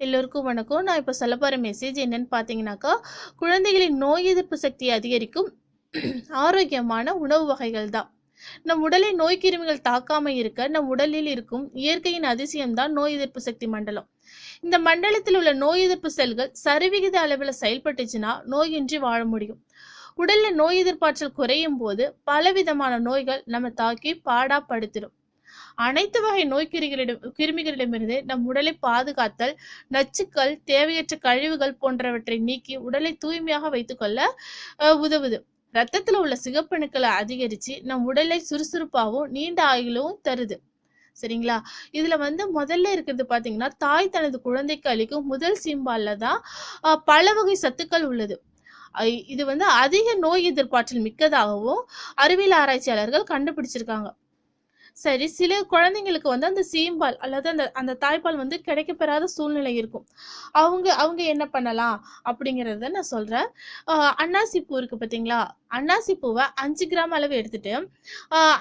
எல்லோருக்கும் வணக்கம். நான் இப்போ சொல்ல போகிற மெசேஜ் என்னன்னு பார்த்தீங்கன்னாக்கா குழந்தைகளின் நோய் எதிர்ப்பு சக்தியை அதிகரிக்கும் ஆரோக்கியமான உணவு வகைகள் தான் நம் உடலை நோய் கிருமிகள் தாக்காமல் இருக்க நம் உடலில் இருக்கும் இயற்கையின் அதிசயம்தான் நோய் எதிர்ப்பு சக்தி மண்டலம். இந்த மண்டலத்தில் உள்ள நோய் எதிர்ப்பு செல்கள் சரிவிகித அளவில் செயல்பட்டுச்சுன்னா நோயின்றி வாழ முடியும். உடல்ல நோய் எதிர்ப்பாற்றல் குறையும் போது பலவிதமான நோய்கள் நம்ம தாக்கி பாடாப்படுத்திடும் அனைத்து வகை நோய்க்கிருமிகளிடம் கிருமிகளிடமிருந்து நம் உடலை பாதுகாத்தல் நச்சுக்கள் தேவையற்ற கழிவுகள் போன்றவற்றை நீக்கி உடலை தூய்மையாக வைத்துக்கொள்ள அஹ், உதவுது. ரத்தத்துல உள்ள சிகப்பணுக்களை அதிகரிச்சு நம் உடலை சுறுசுறுப்பாகவும் நீண்ட ஆயுளும் தருது. சரிங்களா? இதுல வந்து முதல்ல இருக்கிறது பாத்தீங்கன்னா தாய் தனது குழந்தைக்கு அளிக்கும் முதல் சீம்பால்ல தான் பல வகை சத்துக்கள் உள்ளது. இது வந்து அதிக நோய் எதிர்ப்பாற்றல் மிக்கதாகவும் அறிவியல் ஆராய்ச்சியாளர்கள் கண்டுபிடிச்சிருக்காங்க. சரி சில குழந்தைங்களுக்கு வந்து அந்த சீம்பால் அல்லது அந்த அந்த தாய்ப்பால் வந்து கிடைக்கப்பெறாத சூழ்நிலை இருக்கும். அவங்க அவங்க என்ன பண்ணலாம் அப்படிங்கிறத நான் சொல்றேன். அன்னாசி பூ இருக்கு பார்த்தீங்களா? அன்னாசி பூவை அஞ்சு கிராம் அளவு எடுத்துட்டு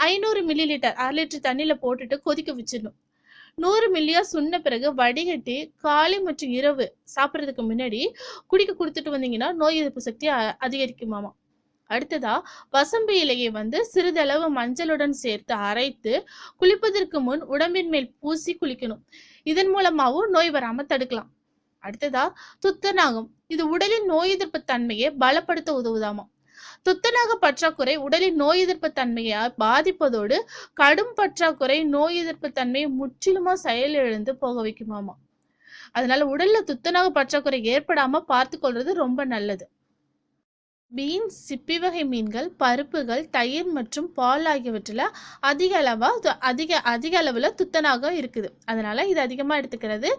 ஐநூறு மில்லி லிட்டர் அரை லிட்டர் தண்ணியில் போட்டுட்டு கொதிக்க வச்சிடணும். நூறு மில்லியா சுண்ண பிறகு வடிகட்டி காலை மற்றும் இரவு சாப்பிட்றதுக்கு முன்னாடி குடிக்க கொடுத்துட்டு வந்தீங்கன்னா நோய் எதிர்ப்பு சக்தி அதிகரிக்குமாமா. அடுத்ததா வசம்பு இலையை வந்து சிறிதளவு மஞ்சளுடன் சேர்த்து அரைத்து குளிப்பதற்கு முன் உடம்பின் மேல் பூசி குளிக்கணும். இதன் மூலமாகவும் நோய் வராம தடுக்கலாம். அடுத்ததா துத்தநாகம். இது உடலின் நோய் எதிர்ப்பு தன்மையை பலப்படுத்த உதவுதாமா. துத்தநாக பற்றாக்குறை உடலின் நோய் எதிர்ப்பு தன்மையை பாதிப்பதோடு கடும் பற்றாக்குறை நோய் எதிர்ப்பு தன்மையை முற்றிலுமா செயலிழந்து போக வைக்குமாமா. அதனால உடல்ல துத்தநாக பற்றாக்குறை ஏற்படாம பார்த்து கொள்றது ரொம்ப நல்லது. பீன்ஸ் சிப்பி வகை மீன்கள் பருப்புகள் தயிர் மற்றும் பால் ஆகியவற்றில் அதிக அளவாக அதிக அதிக அளவில் துத்தனாக இருக்குது. அதனால் இது அதிகமாக எடுத்துக்கிறது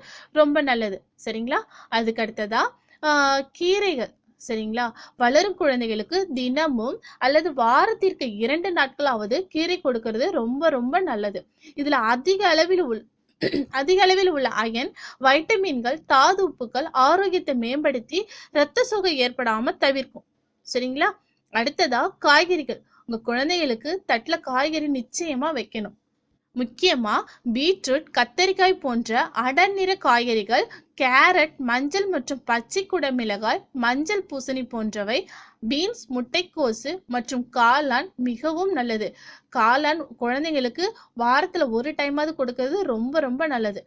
ரொம்ப நல்லது. சரிங்களா? அதுக்கு அடுத்ததா கீரைகள். சரிங்களா? வளரும் குழந்தைகளுக்கு தினமும் அல்லது வாரத்திற்கு இரண்டு நாட்களாவது கீரை கொடுக்கறது ரொம்ப ரொம்ப நல்லது. இதில் அதிக அளவில் உள் அதிக அளவில் உள்ள அயன் வைட்டமின்கள் தாது உப்புக்கள் ஆரோக்கியத்தை மேம்படுத்தி இரத்த சோகை ஏற்படாமல் தவிர்க்கும். சரிங்களா? அடுத்ததா காய்கறிகள். உங்க குழந்தைகளுக்கு தட்டுல காய்கறி நிச்சயமா வைக்கணும். முக்கியமா பீட்ரூட் கத்தரிக்காய் போன்ற அடர்நிற காய்கறிகள் கேரட் மஞ்சள் மற்றும் பச்சை குடமிளகாய் மஞ்சள் பூசணி போன்றவை பீன்ஸ் முட்டைக்கோசு மற்றும் காளான் மிகவும் நல்லது. காளான் குழந்தைங்களுக்கு வாரத்துல ஒரு டைமாவது கொடுக்கறது ரொம்ப ரொம்ப நல்லது.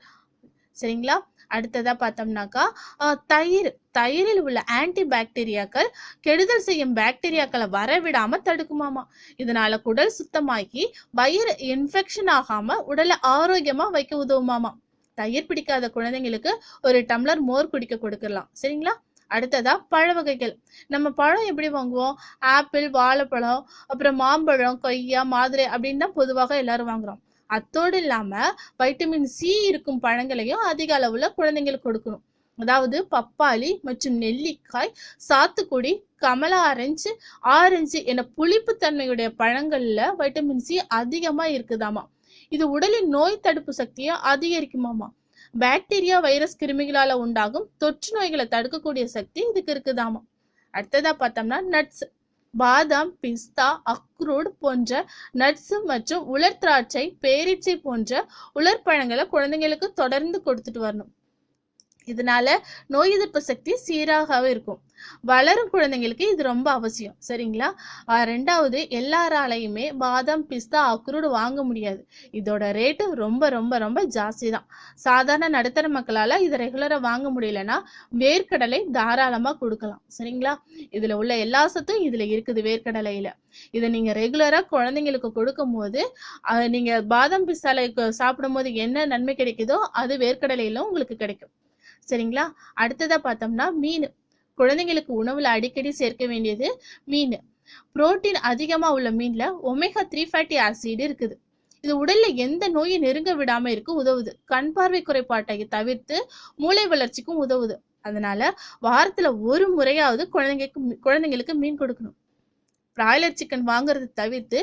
சரிங்களா? அடுத்ததா பார்த்தோம்னாக்கா ஆஹ், தயிர் தயிரில் உள்ள ஆன்டி பாக்டீரியாக்கள் கெடுதல் செய்யும் பாக்டீரியாக்களை வரவிடாம தடுக்குமாமா. இதனால குடல் சுத்தமாகி வயிறு இன்ஃபெக்ஷன் ஆகாம உடலை ஆரோக்கியமா வைக்க உதவுமாமா. தயிர் பிடிக்காத குழந்தைங்களுக்கு ஒரு டம்ளர் மோர் குடிக்க கொடுக்கலாம். சரிங்களா? அடுத்ததா பழ வகைகள். நம்ம பழம் எப்படி வாங்குவோம்? ஆப்பிள் வாழைப்பழம் அப்புறம் மாம்பழம் கொய்யா மாதுளை அப்படின்னு தான் பொதுவாக எல்லாரும் வாங்குறோம். அத்தோடு இல்லாம வைட்டமின் சி இருக்கும் பழங்களையும் அதிக அளவுல குழந்தைங்களுக்கு கொடுக்கணும். அதாவது பப்பாளி மற்றும் நெல்லிக்காய் சாத்துக்குடி கமலா ஆரஞ்சு ஆரஞ்சு என புளிப்பு தன்மையுடைய பழங்கள்ல வைட்டமின் சி அதிகமா இருக்குதாமா. இது உடலின் நோய் தடுப்பு சக்தியை அதிகரிக்குமாமா. பாக்டீரியா வைரஸ் கிருமிகளால உண்டாகும் தொற்று நோய்களை தடுக்கக்கூடிய சக்தி இதுக்கு இருக்குதாமா. அடுத்ததா பார்த்தோம்னா நட்ஸ் பாதாம் பிஸ்தா அக்ரூட் போன்ற நட்ஸ் மற்றும் உலர் திராட்சை பேரீச்சை போன்ற உலர் பழங்களை குழந்தைங்களுக்கு தொடர்ந்து கொடுத்துட்டு வரணும். இதனால நோய் எதிர்ப்பு சக்தி சீராகவே இருக்கும். வளரும் குழந்தைங்களுக்கு இது ரொம்ப அவசியம். சரிங்களா? ரெண்டாவது எல்லாராலையுமே பாதாம் பிஸ்தா அக்ரூடு வாங்க முடியாது. இதோட ரேட்டு ரொம்ப ரொம்ப ரொம்ப ஜாஸ்தி தான் சாதாரண நடுத்தர மக்களால இதை ரெகுலரா வாங்க முடியலன்னா வேர்க்கடலை தாராளமா கொடுக்கலாம். சரிங்களா? இதுல உள்ள எல்லா சத்தும் இதுல இருக்குது வேர்க்கடலையில. இதை நீங்க ரெகுலரா குழந்தைங்களுக்கு கொடுக்கும் போது நீங்க பாதாம் பிஸ்தால சாப்பிடும்போது என்ன நன்மை கிடைக்குதோ அது வேர்க்கடலையில உங்களுக்கு கிடைக்கும். சரிங்களா? அடுத்ததா பார்த்தோம்னா மீன். குழந்தைங்களுக்கு உணவுல அடிக்கடி சேர்க்க வேண்டியது மீன். புரோட்டீன் அதிகமா உள்ள மீன்ல ஒமேகா த்ரீ ஃபேட்டி ஆசிட் இருக்குது. இது உடல்ல எந்த நோயை நெருங்க விடாம இருக்க உதவுது. கண் பார்வை குறைபாட்டை தவிர்த்து மூளை வளர்ச்சிக்கும் உதவுது. அதனால வாரத்துல ஒரு முறையாவது குழந்தைங்களுக்கு குழந்தைங்களுக்கு மீன் கொடுக்கணும். பிராய்லர் சிக்கன் வாங்குறது தவிர்த்து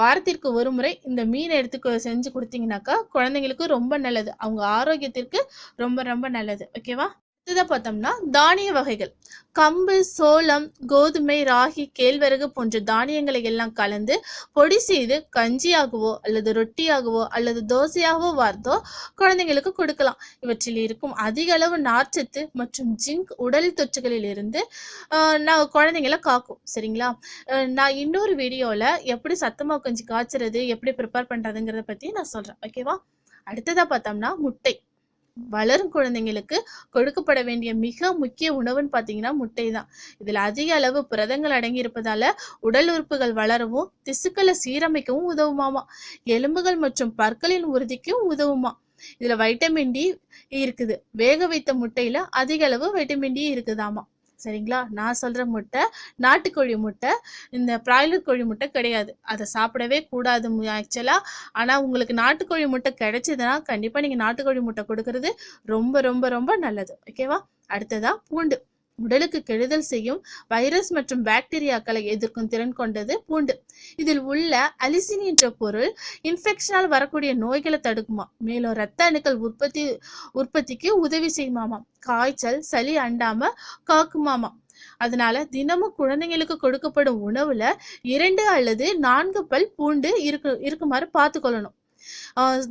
வாரத்திற்கு ஒரு முறை இந்த மீனை எடுத்து செஞ்சு கொடுத்தீங்கன்னாக்கா குழந்தைங்களுக்கு ரொம்ப நல்லது. அவங்க ஆரோக்கியத்திற்கு ரொம்ப ரொம்ப நல்லது. ஓகேவா அடுத்ததாக பார்த்தோம்னா தானிய வகைகள். கம்பு சோளம் கோதுமை ராகி கேழ்வரகு போன்ற தானியங்களை எல்லாம் கலந்து பொடி செய்து கஞ்சியாகவோ அல்லது ரொட்டியாகவோ அல்லது தோசையாகவோ வார்த்தோ குழந்தைங்களுக்கு கொடுக்கலாம். இவற்றில் இருக்கும் அதிக அளவு நார்ச்சத்து மற்றும் ஜிங்க் உடல் தொற்றுகளில் இருந்து ஆஹ், நான் குழந்தைங்கள காக்கும். சரிங்களா? நான் இன்னொரு வீடியோவில் எப்படி சத்தமாக கஞ்சி காய்ச்சறது எப்படி ப்ரிப்பேர் பண்ணுறதுங்கிறத பற்றி நான் சொல்கிறேன் ஓகேவா அடுத்ததாக பார்த்தோம்னா முட்டை. வளரும் குழந்தைங்களுக்கு கொடுக்கப்பட வேண்டிய மிக முக்கிய உணவுன்னு பார்த்தீங்கன்னா முட்டை தான் இதில் அதிக அளவு புரதங்கள் அடங்கி இருப்பதால உடல் உறுப்புகள் வளரவும் திசுக்களை சீரமைக்கவும் உதவுமாமா. எலும்புகள் மற்றும் பற்களின் உறுதிக்கும் உதவுமா. இதுல வைட்டமின் டி இருக்குது. வேக வைத்த முட்டையில அதிக அளவு வைட்டமின் டி இருக்குதாமா. சரிங்களா? நான் சொல்ற முட்டை நாட்டுக்கோழி முட்டை இந்த பிராய்லர் கோழி முட்டை கிடையாது. அதை சாப்பிடவே கூடாது ஆக்சுவலா ஆனா உங்களுக்கு நாட்டுக்கோழி முட்டை கிடைச்சதுன்னா கண்டிப்பா நீங்க நாட்டுக்கோழி முட்டை கொடுக்கறது ரொம்ப ரொம்ப ரொம்ப நல்லது. ஓகேவா அடுத்ததா பூண்டு. உடலுக்கு கெடுதல் செய்யும் வைரஸ் மற்றும் பாக்டீரியாக்களை எதிர்க்கும் திறன் கொண்டது பூண்டு. இதில் உள்ள அலிசின் என்ற பொருள் இன்ஃபெக்ஷனால் வரக்கூடிய நோய்களை தடுக்குமா? மேலும் இரத்த அணுக்கள் உற்பத்தி உற்பத்திக்கு உதவி செய்யுமாமா? காய்ச்சல் சளி அண்டாம காக்குமாமா? அதனால தினமும் குழந்தைங்களுக்கு கொடுக்கப்படும் உணவுல இரண்டு அல்லது நான்கு பல் பூண்டு இருக்கு இருக்குமாறு பார்த்துக்கொள்ளணும்.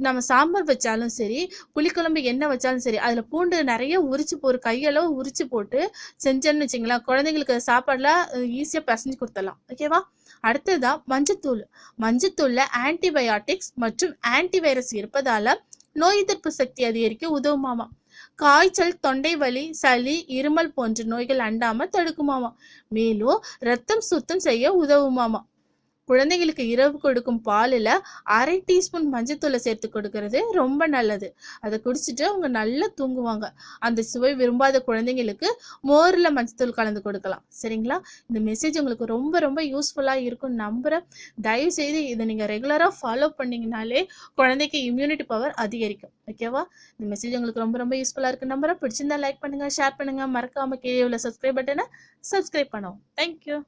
நம்ம சாம்பார் வச்சாலும் சரி புளிக்குழம்பு எண்ணெய் வச்சாலும் சரி அதில் பூண்டு நிறைய உரிச்சு ஒரு கையளவு உரிச்சு போட்டு செஞ்சோன்னு வச்சிங்களேன் குழந்தைங்களுக்கு சாப்பாடுலாம் ஈஸியாக பசஞ்சு கொடுத்துடலாம். ஓகேவா அடுத்ததா மஞ்சத்தூள். மஞ்சத்தூள்ல ஆன்டிபயாட்டிக்ஸ் மற்றும் ஆன்டிவைரஸ் இருப்பதால நோய் எதிர்ப்பு சக்தி அதிகரிக்க உதவுமாமா. காய்ச்சல் தொண்டை வலி சளி இருமல் போன்ற நோய்கள் அண்டாம தடுக்குமாமா. மேலும் ரத்தம் சுத்தம் செய்ய உதவுமாமா. குழந்தைங்களுக்கு இரவு கொடுக்கும் பாலில் அரை டீஸ்பூன் மஞ்சத்தூளை சேர்த்து கொடுக்கறது ரொம்ப நல்லது. அதை குடிச்சிட்டு அவங்க நல்லா தூங்குவாங்க. அந்த சுவை விரும்பாத குழந்தைங்களுக்கு மோரில் மஞ்சத்தூள் கலந்து கொடுக்கலாம். சரிங்களா? இந்த மெசேஜ் உங்களுக்கு ரொம்ப ரொம்ப யூஸ்ஃபுல்லாக இருக்கும் நம்புகிறேன் தயவு செய்து இதை நீங்கள் ரெகுலராக ஃபாலோ பண்ணிங்கனாலே குழந்தைக்கு இம்யூனிட்டி பவர் அதிகரிக்கும். ஓகேவா இந்த மெசேஜ் உங்களுக்கு ரொம்ப ரொம்ப யூஸ்ஃபுல்லாக இருக்கு நம்புகிறேன் பிடிச்சிருந்தா லைக் பண்ணுங்கள் ஷேர் பண்ணுங்கள் மறக்காமல் கீழே உள்ள சப்ஸ்கிரைப் பட்டனை சப்ஸ்கிரைப் பண்ணுவோம். தேங்க்யூ